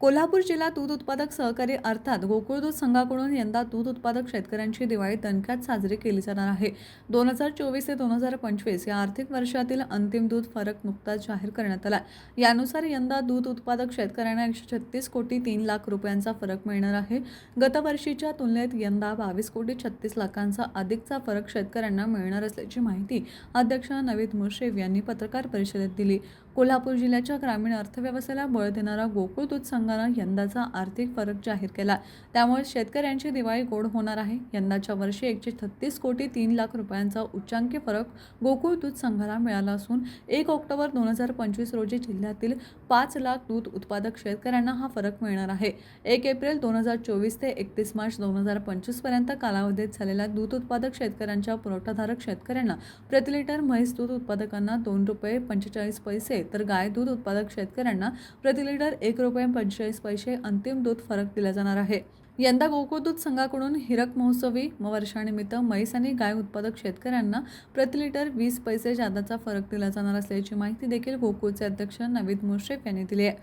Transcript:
कोल्हापूर जिल्हा दूध उत्पादक सहकारी अर्थात गोकुळ दूध संघाकडून यंदा दूध उत्पादक शेतकऱ्यांची दिवाळी दणक्यात साजरी केली जाणार आहे. दोन हजार चोवीस ते दोन हजार पंचवीस या आर्थिक वर्षातील अंतिम दूध फरक नुकताच जाहीर करण्यात आला यानुसार यंदा दूध उत्पादक शेतकऱ्यांना एकशे छत्तीस कोटी तीन लाख रुपयांचा फरक मिळणार आहे. गतवर्षीच्या तुलनेत यंदा बावीस कोटी छत्तीस लाखांचा अधिकचा फरक शेतकऱ्यांना मिळणार असल्याची माहिती अध्यक्ष नवीद मुश्रीफ यांनी पत्रकार परिषदेत दिली. कोल्हापूर जिल्ह्याच्या ग्रामीण अर्थव्यवस्थेला बळ देणारा गोकुळ दूध संघानं यंदाचा आर्थिक फरक जाहीर केला. त्यामुळे शेतकऱ्यांची दिवाळी गोड होणार आहे. यंदाच्या वर्षी एकशे छत्तीस कोटी तीन लाख रुपयांचा उच्चांकी फरक गोकुळ दूध संघाला मिळाला असून एक ऑक्टोबर दोन हजार पंचवीस रोजी जिल्ह्यातील पाच लाख दूध उत्पादक शेतकऱ्यांना हा फरक मिळणार आहे. एक एप्रिल दोन हजार चोवीस ते एकतीस मार्च दोन हजार पंचवीसपर्यंत कालावधीत झालेल्या दूध उत्पादक शेतकऱ्यांच्या पुरवठाधारक शेतकऱ्यांना प्रति लिटर म्हैस दूध उत्पादकांना दोन रुपये पंचेचाळीस पैसे तर गाय दूध उत्पादक शेतकऱ्यांना प्रति लिटर एक रुपये पंचेचाळीस पैसे अंतिम दूध फरक दिला जाणार आहे. यंदा गोकुळ दूध संघाकडून हिरक महोत्सवी वर्षानिमित्त म्हैस आणि गाय उत्पादक शेतकऱ्यांना प्रति लिटर वीस पैसे जादाचा फरक दिला जाणार असल्याची माहिती देखील गोकुळचे अध्यक्ष नवीद मुश्रीफ यांनी दिली आहे.